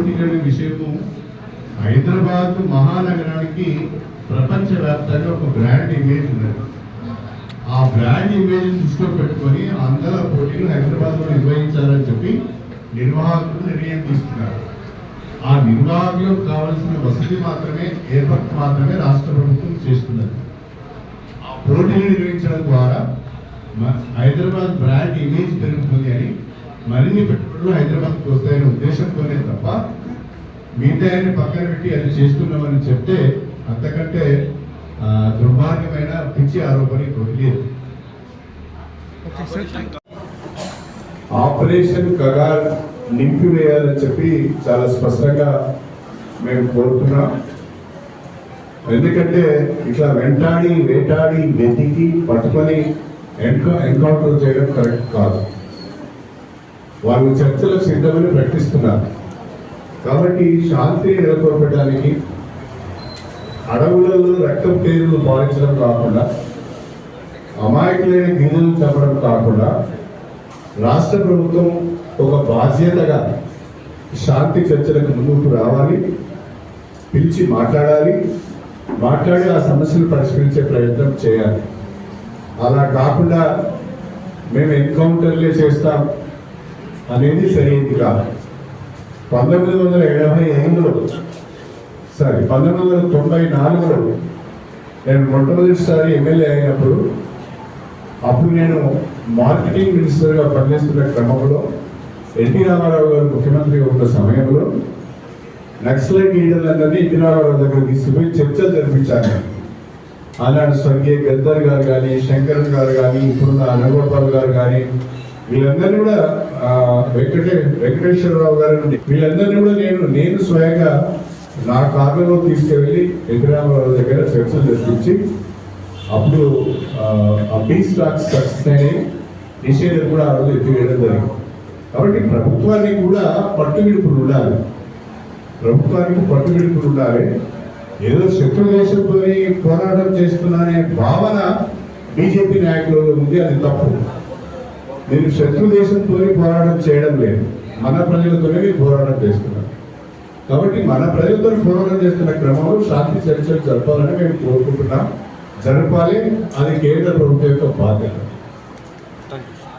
పోటీల విషయము హైదరాబాద్ మహానగరానికి ప్రపంచవ్యాప్తంగా ఒక బ్రాండ్ ఇమేజ్ ఉన్నది. ఆ బ్రాండ్ ఇమేజ్ దృష్టిలో పెట్టుకొని అందరూ పోటీలు హైదరాబాద్లో నిర్వహించాలని చెప్పి నిర్వాహకులు నిర్ణయం తీసుకున్నారు. ఆ నిర్వాహకులకు కావాల్సిన వసతి మాత్రమే ఏర్పాటు మాత్రమే రాష్ట్ర ప్రభుత్వం చేస్తున్నది. ఆ పోటీలు నిర్వహించడం ద్వారా మ- హైదరాబాద్ బ్రాండ్ ఇమేజ్ పెరుగుతుంది అని మరిన్ని పెట్టారు హైదరాబాద్కి వస్తాయనే ఉద్దేశంతోనే తప్ప మిగతా పక్కన పెట్టి అది చేస్తున్నామని చెప్తే అంతకంటే దుర్మార్గమైన పిచ్చి ఆరోపణ ఇంకోటి లేదు. ఆపరేషన్ కగార్ నింపివేయాలని చెప్పి చాలా స్పష్టంగా మేము కోరుతున్నాం. ఎందుకంటే ఇట్లా వెంటాడి వేటాడి వెతికి పట్టుకొని ఎన్కౌ ఎన్కౌంటర్ చేయడం కరెక్ట్ కాదు. వాళ్ళు చర్చలకు సిద్ధమని ప్రకటిస్తున్నారు. కాబట్టి శాంతిని నెలకొల్పడానికి అడవులలో రక్తం పేరులు పాలించడం కాకుండా అమాయకులైన గిరిజనులు చంపడం కాకుండా రాష్ట్ర ప్రభుత్వం ఒక బాధ్యతగా శాంతి చర్చలకు ముందుకు రావాలి పిలిచి మాట్లాడాలి మాట్లాడి ఆ సమస్యలు పరిష్కరించే ప్రయత్నం చేయాలి. అలా కాకుండా మేము ఎన్కౌంటర్లే చేస్తాం. అనేది సరైనది కాదు. పంతొమ్మిది వందల ఎనభై ఐదులో సారీ పంతొమ్మిది వందల తొంభై నాలుగులో నేను మొట్టమొదటిసారి ఎమ్మెల్యే అయినప్పుడు అప్పుడు నేను మార్కెటింగ్ మినిస్టర్గా పనిచేస్తున్న క్రమంలో ఎన్టీ రామారావు గారు ముఖ్యమంత్రిగా ఉన్న సమయంలో నక్సలైట్ లీడర్లందరినీ ఎన్టీ రామారావు దగ్గర తీసుకుపోయి చర్చలు జరిపించాను. ఆనాడు స్వర్గీయ గద్దర్ గారు కానీ శంకరన్ గారు కానీ ఇప్పుడున్న అనుగోపాల్ గారు కానీ వీళ్ళందరినీ కూడా ఆ, వెంకటే వెంకటేశ్వరరావు గారు వీళ్ళందరినీ కూడా నేను నేను స్వయంగా నా కార్లలో తీసుకెళ్ళి వెంకటరామరావు దగ్గర చర్చలు జరిపించి అప్పుడు ఆ, ఆ పీస్ సక్సెస్ నిషేధం కూడా ఆ రోజు ఎత్తివేయడం జరిగింది. కాబట్టి ప్రభుత్వానికి కూడా పట్టువిడుపులు ఉండాలి. ప్రభుత్వానికి పట్టువిడుపులు ఉండాలి. ఏదో శత్రు దేశంతో పోరాటం చేస్తున్నానే భావన బీజేపీ నాయకులలో ఉంది అది తప్పు. నేను శత్రు దేశంతో పోరాటం చేయడం లేదు. మన ప్రజలతోనే పోరాటం చేస్తున్నారు కాబట్టి మన ప్రజలతో పోరాటం చేస్తున్న క్రమంలో శాంతి చర్చలు జరపాలని మేము కోరుకుంటున్నాం. జరపాలి. అది కేంద్ర ప్రభుత్వం యొక్క బాధ్యత.